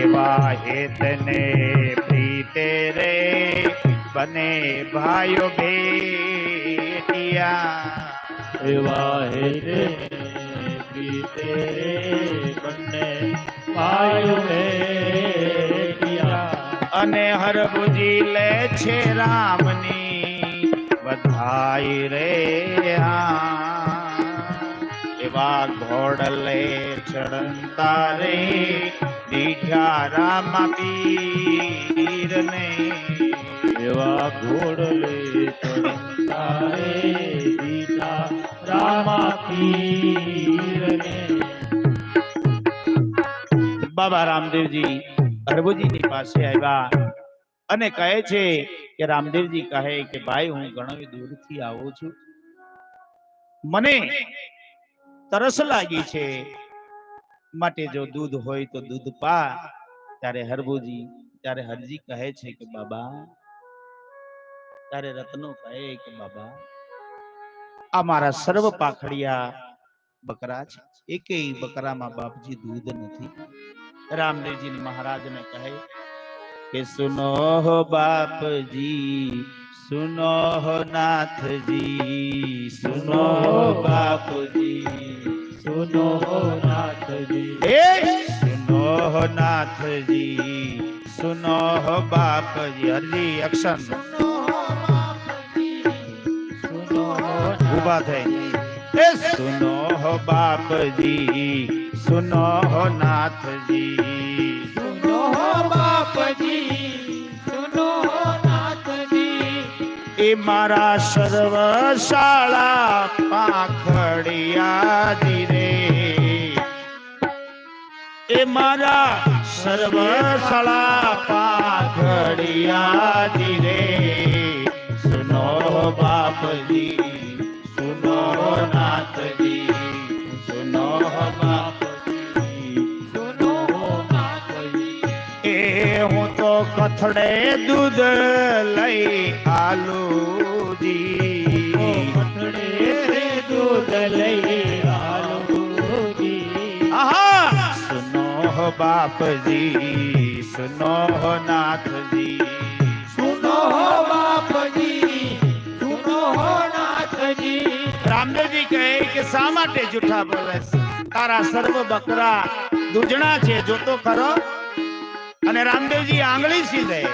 એવા હેતને પ્રીતે રે. બને ભાઈઓ ભેટિયા. એવા હેતે પ્રીતે બંને ભાઈઓ ભેટિયા. અને હરભુજી લે છે રામની. વધાઈ રે આ. એવા ઘોડલે ચડંતા રે. દીઠા રામ પીરને એવા ઘોડલે ચડતારે દીધા રામા પીરને બાબા રામદેવજી હરભુજીની પાસે આવ્યા અને કહે છે કે રામદેવજી કહે કે, ભાઈ, હું ઘણો દૂરથી આવું છું. મને તરસ લાગી છે. માટે જો દૂધ હોય તો દૂધ પા. ત્યારે હરભુજી ત્યારે હરજી કહે છે કે બાબા ત્યારે રત્નો કહે કે બાબા આ મારા સર્વ પાખડિયા બકરા છે. એકેય બકરામાં બાપજી દૂધ નથી. રામદેવજી મહારાજને કહે કે સુનો હો બાપજી સુનો હો નાથજી સુનો નાથજી સુનો હો બાપજી હરજી એક્શન. ઊભા થઈ એ સુનો હો બાપજી સુનો હો નાથજી. સુનો બાપજી સુનો નાથજી. એ મારા સર્વ શાળા પાખડિયાજી રે. એ મારા સર્વ સળા પાઘડિયા ધીરે સુનો બાપજી, સુનો નાથજી સુનો બાપજી સુનો બાપજી. એ હું તો કથડે દૂધ લઈ આલુજી. બાપજી સુનો નાથજી. સુનો બાપજી સુનો નાથજી. રામદેવજી કહે કે શા માટે જૂઠા બોલે તારા સર્વ બકરા દૂધણા છે જોતો ખરો? અને રામદેવજી આંગળી સીધે.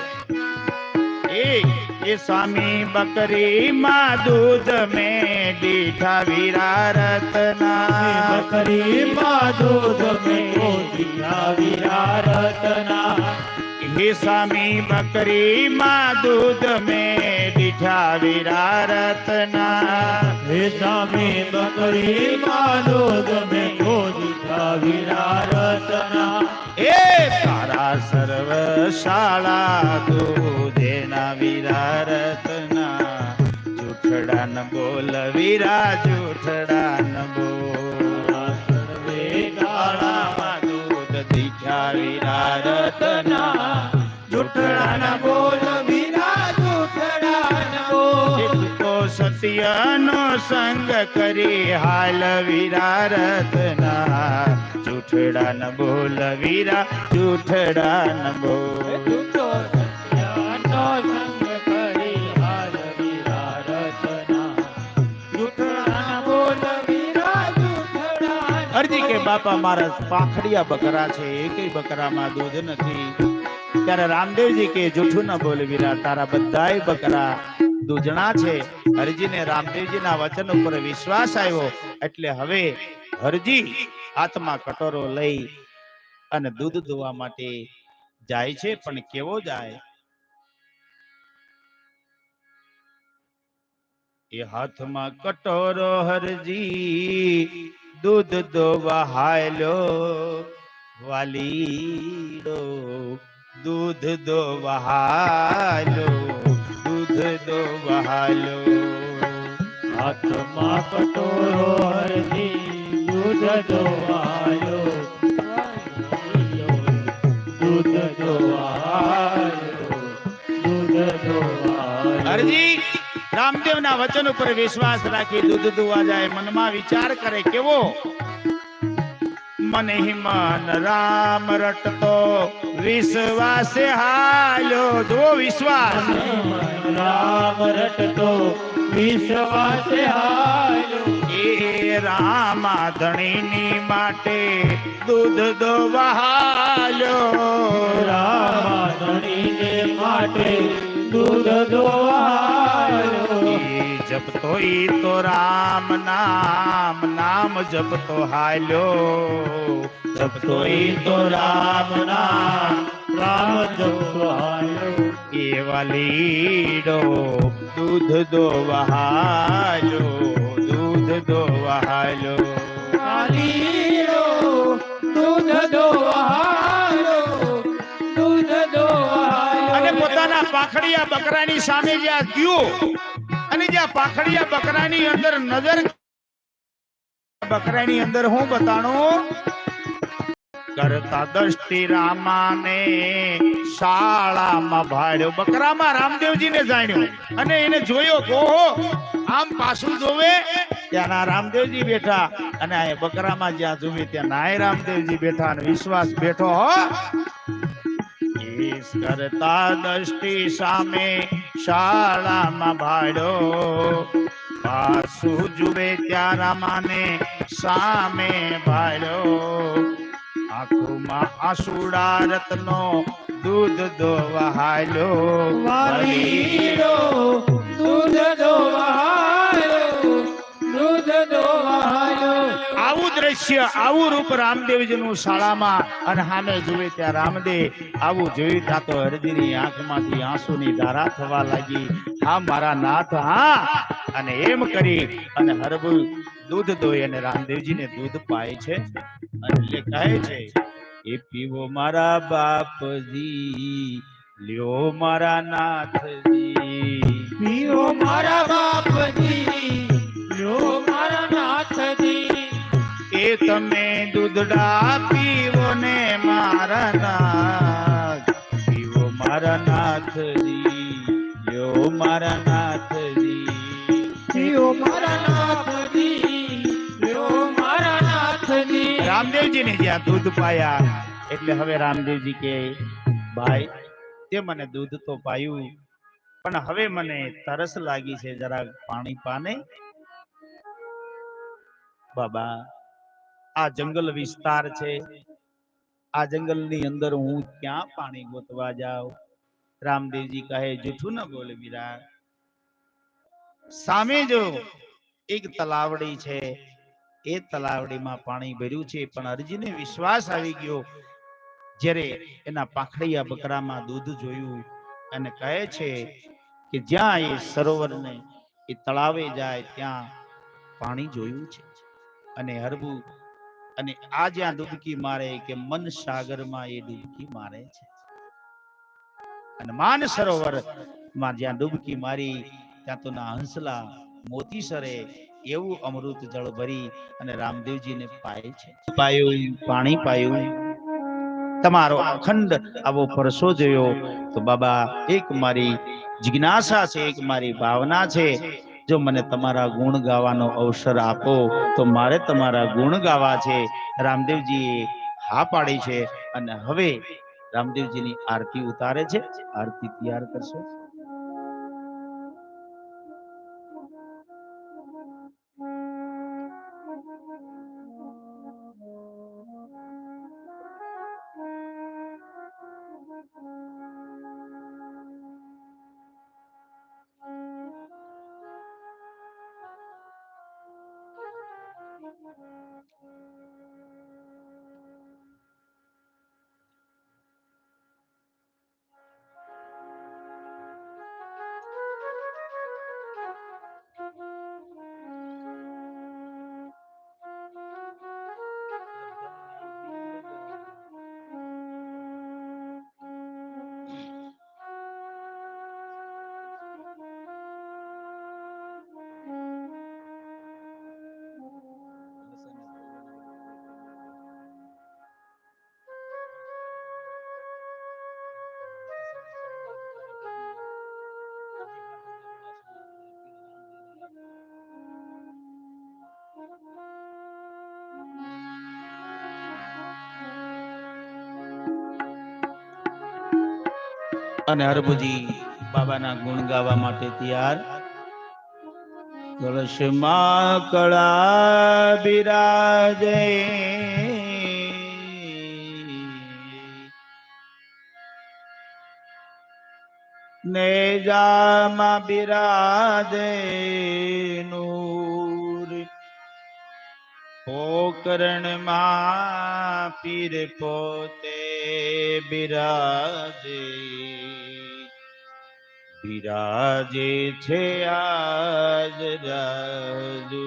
એ એ સ્વામી બકરી માં દૂધ મેં દીઠા વીરા રતના બકરી માં દૂધ મેં દિયા વિરારતના હે સ્વામી બકરી માં દૂધ મેં દીઠા વીરા રતના હે સ્વામી બકરી માં દૂધ મેં દિયા વિરારતના એ તારા સર્વ શાળા દૂધેના વીરા રતના જૂઠડા ન બોલ વીરા જૂઠડા ન બોલ. સર્વે શાળામાં દૂધ દીઠા વીરા રતના જૂઠડા ન બોલ. વિરા જૂઠડા સંગ કરી હાલ વીરા રતના જૂઠડા ન બોલ. વીરા જૂઠડા ન બોલ અરજી કે બાપા મારા પાંખડિયા બકરા છે એકેય બકરામાં દૂધ નથી. ત્યારે રામદેવજી કે જૂઠું ન બોલ વીરા તારા બધાય બકરા દૂધણા છે. હરજીને રામદેવજીના વચન ઉપર વિશ્વાસ આવ્યો. એટલે હવે હરજી હાથમાં કટોરો લઈ અને દૂધ ધોવા માટે જાય છે, પણ કેવો જાય? એ હાથમાં કટોરો હરજી, દૂધ ધોવા હાલો વાલીડો. દૂધ ધોવા હાલો દૂધ ધોવા હાલો હાથમાં કટોરો હરજી દૂધ દોવાયો દૂધ દોવાયો દૂધ દોવાયો હરજી રામદેવના વચન ઉપર વિશ્વાસ રાખી દૂધ દોવા જાય મનમાં વિચાર કરે કેવો મને હિમન રામ રટતો વિશ્વાસે હાલ્યો જો વિશ્વાસ રામ રટતો વિશ્વાસે હાલ્યો એ રામા ધણીની માટે દૂધ દોવા હાલ્યો રામા ધણીને માટે દૂધ દોવાયો. જપતો ઈ તો રામ નામ નામ જપતો હાલ્યો. જપતો ઈ તો રામ નામ, રામ જપતો હાલ્યો. એ વાલીડો દૂધ દોવા હાલ્યો દૂધ દોવા હાલ્યો કાલીડો દૂધ દોવાયો દૂધ અને પોતાના પાખડિયા બકરાની સામે જ્યાં ગયો અને જ્યાં પાખડિયા બકરાની અંદર નજર બકરાની અંદર હું બતાણું? કરતા દષ્ટિ રામાને શાળામાં ભાડ્યો. બકરામાં રામદેવજીને જાણ્યો અને એને જોયો ઓહો, આમ પાછું જોવે ત્યાંના રામદેવજી બેઠા અને આ બકરામાં જ્યાં જોવે ત્યાં નાય રામદેવજી બેઠા અને વિશ્વાસ બેઠો હો. કરતા દ્રષ્ટિ સામે શાળામાં ભાડ્યો. પાછું જુએ ત્યાં રામાને સામે ભાડ્યો. આંખોમાં આસુડા રત્નો દૂધ દોવા હાલ્યો વાલીડો દૂધ દોવાયો દૂધ દોવાયો આવું દ્રશ્ય આવું રૂપ રામદેવજીનું શાળામાં અને સામે જુએ ત્યાં રામદેવ આવું જોયું ત્યાં તો હરજીની આંખમાંથી આંસુની ધારા થવા લાગી. હા મારા નાથ હા. અને એમ કરી અને હરબુ દૂધ દોઈ અને રામદેવજીને દૂધ પાય છે. એટલે કહે છે એ પીવો મારા બાપજી લ્યો મારા નાથજી. પીવો મારા બાપજી લ્યો મારા નાથજી. એ તમે દૂધડા પીવો ને મારા નાથ? પીવો મારા નાથજી લ્યો મારા નાથજી. પીઓ મારા રામદેવજીને જ્યાં દૂધ પાયા, એટલે હવે રામદેવજી કે, ભાઈ, તે મને દૂધ તો પાયું, પણ હવે મને તરસ લાગી છે, જરા પાણી પાને. બાબા, આ જંગલ વિસ્તાર છે. આ જંગલની અંદર હું ક્યાં પાણી ગોતવા જાઉં? રામદેવજી કહે, જૂઠું ન બોલે વિરાટ સામે જો એક તલાવડી છે એ તલાવડીમાં પાણી ભર્યું છે, પણ અરજીને વિશ્વાસ આવી ગયો. જ્યારે એના પાખડિયા બકરામાં દૂધ જોયું અને કહે છે કે જ્યાં એ સરોવરને, એ તળાવે જાય ત્યાં પાણી જોયું છે. અને હરબુ, અને આ જ્યાં ડૂબકી મારે કે મન સાગરમાં એ ડૂબકી મારે છે. અને માન સરોવરમાં જ્યાં ડૂબકી મારી, ત્યાં તો ના હંસલા મોતી સરે એવું અમૃત જળ ભરી અને રામદેવજીને પાય છે. પાયું, પાણી પાયું. તમારો અખંડ આવો પરસો જોયો. તો બાબા, એક મારી જિજ્ઞાસા છે, એક મારી ભાવના છે. જો મને તમારા ગુણ ગાવાનો અવસર આપો, તો મારે તમારા ગુણ ગાવા છે. રામદેવજીએ હા પાડી છે. અને હવે રામદેવજીની આરતી ઉતારે છે. આરતી તૈયાર કરશો? અને હરભુજી બાબાના ગુણ ગાવા માટે તૈયાર. કળશમાં કળા બિરાજે. નેજામાં બિરાજે. પોકરણમાં પીર પોતે બિરાજે. બિરાજે છે આજ રાજુ.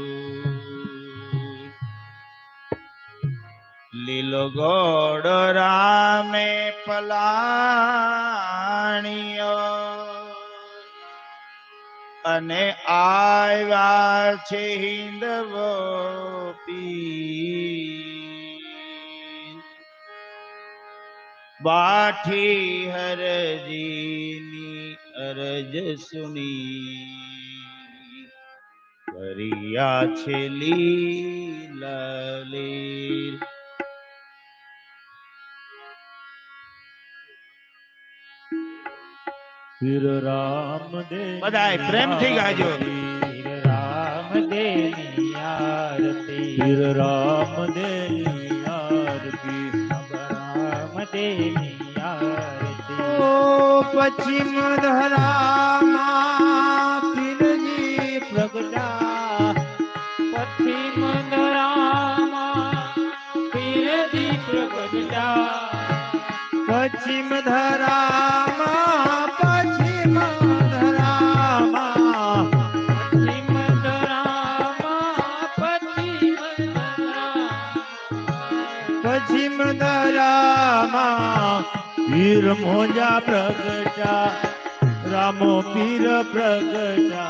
લીલો ગોડ રામે પલાણીઓ અને આવ્યા છે હિંદવો પી બાઠી હરજીની અરજ સુની. કરિયા છે લીલા લીલ. પીર રામદેવ બધાય પ્રેમથી ગાજો. પીર રામદેવની આરતી પીર રામદેવની આરતી રામદેવની આરતી ઓ પશ્ચિમ ધરામાં પીરજી પ્રગટા પશ્ચિમ ધરામાં પીરજી પ્રગટા પશ્ચિમ ધરામાં पीर मोजा प्रगटा रामो पीर प्रगटा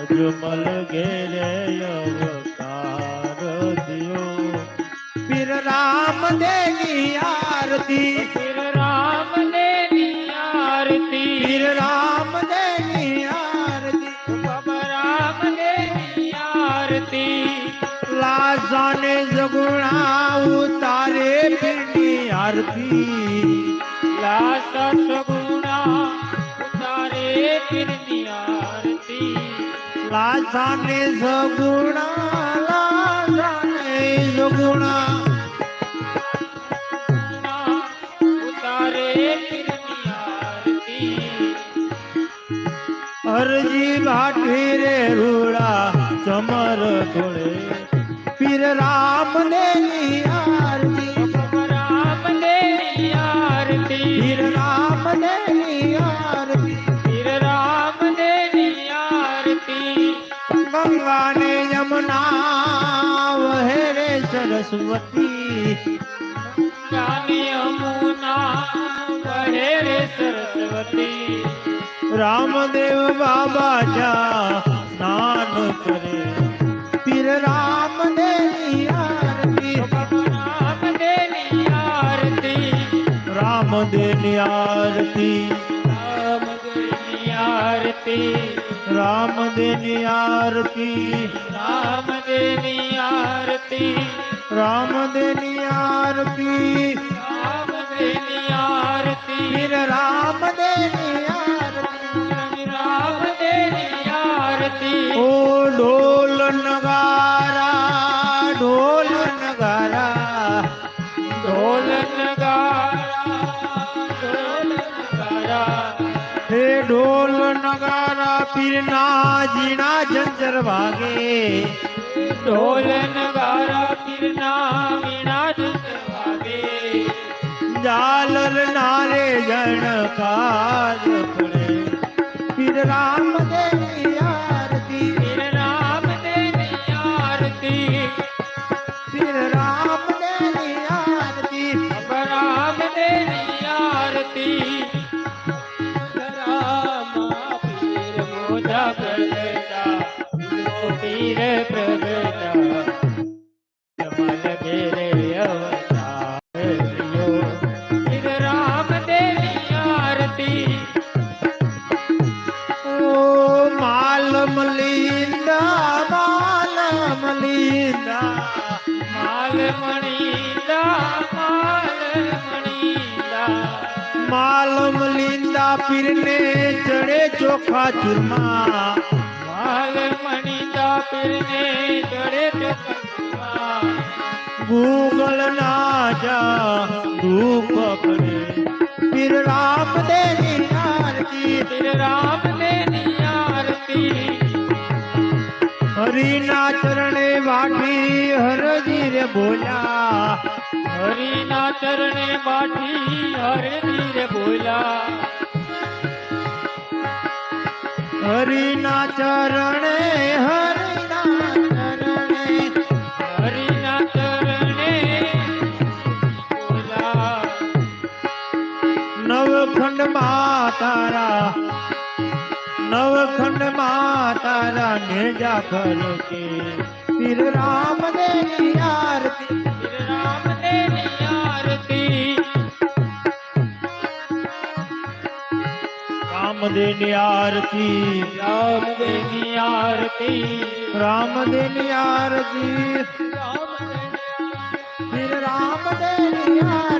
अजमल गेरे दियो पीर राम देनी आरती पीर राम देनी आरती पीर राम देनी आरती बाबा राम देनी आरती। लाजाने जगुणा उतारे पीर आरती। સગુણા ઉતારે પીરની આરતી લાસાને સગુણા લાસાને સગુણા અરજી ભાઠી રે રૂડા ચમર ધોળે પીર રામ ને આરતી ગંગા ને યમુના વહે રે સરસ્વતી. વહે રે સરસ્વતી. રામદેવ બાબા જા સ્નાન કરે. પીર રામ દેની આરતી. રામ દેની આરતી. આરતી રામદેવની આરતી. રામદેવની આરતી. રામદેવની આરતી. જીણા જંજર વાગે. ઢોલ નગારા પીરના વીણા જંજર વાગે. જાલર નારે જણકાર પડે પીર રામ માલમ લીંદા પીરને ચડે ચોખા ચૂરમા ગૂગલ ના જા ધૂપ કરે પીર રામ દેની આરતી. પીર રામ દેની આરતી. હરિના ચરણે વાટી હરજી રે બોલ્યા. હરિના ચરણે બાઠી હરજી રે બોલા હરિના ચરણે હરિના તારા નવખંડમાં તારા નેજા ફરે કે પીર રામ દેની આરતી પીર રામ દેની આરતી રામ દેની આરતી રામ દેની આરતી રામ દેની આરતી રામ દેની પીર રામ દેની આરતી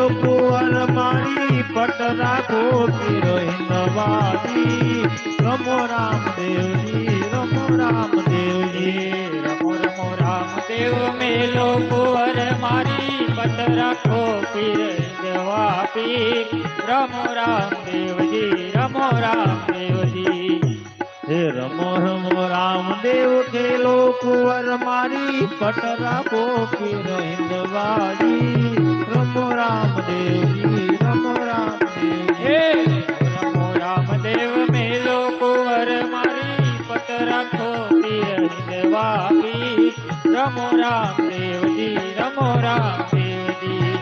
ખેલો કુંવર મારી પટ રાખો પીર હિંદવાદી રમો રામદેવજી રમો રામદેવજી, રમો રમો રામદેવ. મેલો કુંવર મારી પત રાખો પીર દેવા રમો રામદેવજી રમો રામદેવજી. રમો રમો રામદેવ ખેલો કુંવર મારી પટરા પોકી પીર હિંદવાદી રમો રામદેવજી રમો હે! રામદેવજી રમો રામદેવ મેલો કુંવર મારી પટરા ખોતી દેવા રમો રામદેવજી રમો રામદેવજી.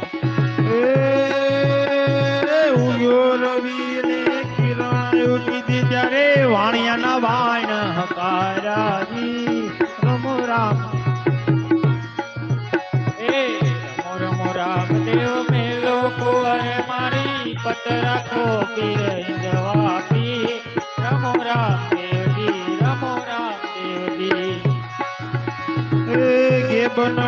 એ ઉયો રવિને કિરણ મારી પત રાખો પીર દેવા પીર રમો રામદેવજી રમો રામદેવજી એ ગેબન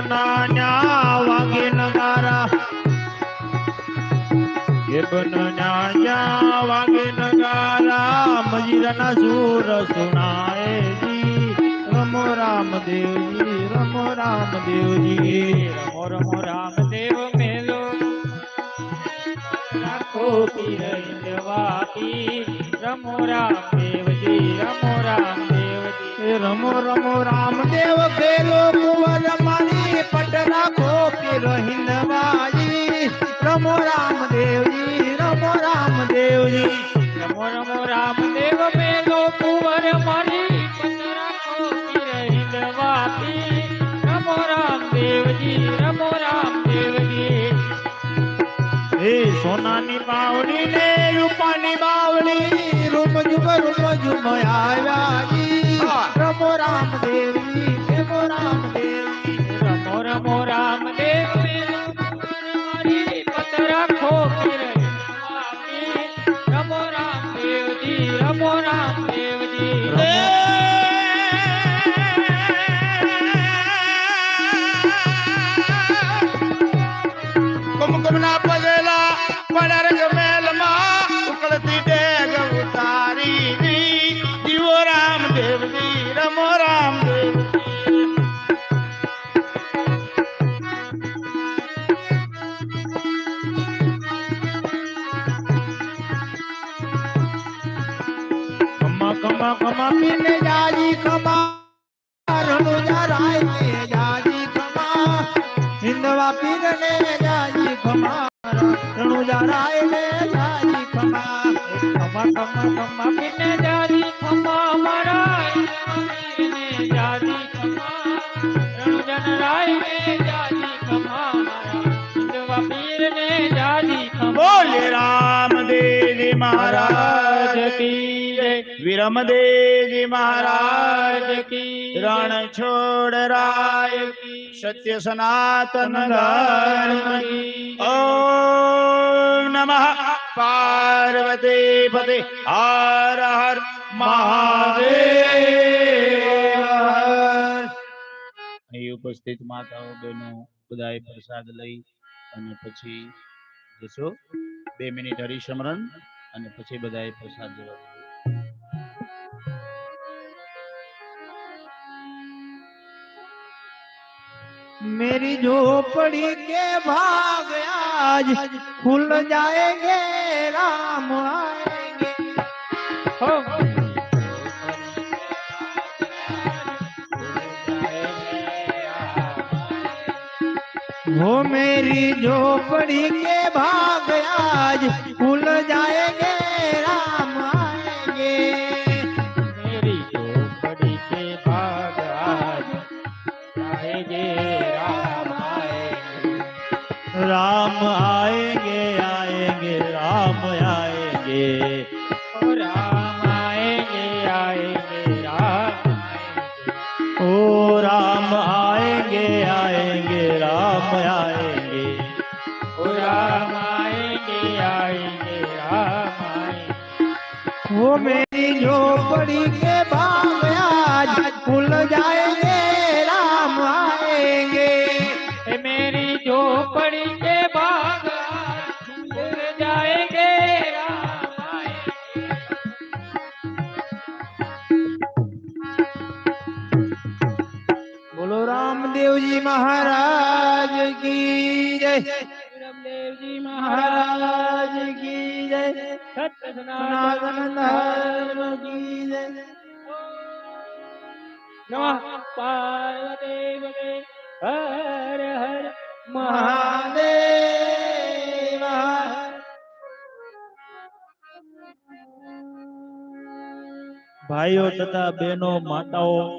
જી રમો રમો રમો રમો રાખો પીર દેવા પીર રમો રામદેવજી રમો રામદેવજી. એ રમો રમો રામદેવ ખેલો કુંવર મારી પટરા રાખો પીર હિંદવાજી રમો રામદેવજી રમો રામદેવજી. રમો રમો રામદેવ મેલો કુંવર સોનાની બાવડી ને રૂપાની બાવડી રૂપ જુમ રૂપ જુમ આવ્યા જી રમો રામદેવજી રમો રામદેવજી રમો રમો રણુજા રાય ને જાજી ખમા ખમા ખમા ખમા પીને જારી ખમા મારા ને જારી ખમા રણજન રાય ને જારી ખમા મારા હિંદવા પીર ને જારી ખમા બોલે રામદેવજી મહારાજ મહારાજ કી જય વિરમદેવજી મહારાજ મહારાજ કી રણ છોડ રાય સત્ય સનાતન ઓમ નમઃ પાર્વતી પતિ હર હર મહાદેવ અહીં ઉપસ્થિત માતાઓ, બહેનો, બધાએ પ્રસાદ લઈ અને પછી જશો. બે મિનિટ હરિસ્મરણ અને પછી બધાએ પ્રસાદ લેવા. मेरी झोपड़ी के भाग आज खुल जाएँगे, राम आएँगे। हो। वो मेरी झोपड़ी के भाग झोपड़ी के खुल जाएँगे बोलो रामदेव जी महाराज की जय। रामदेव जी महाराज की जय। सत्य सनातन धर्म की जय। नमः पार्वती हर ભાઈઓ તથા બહેનો માતાઓ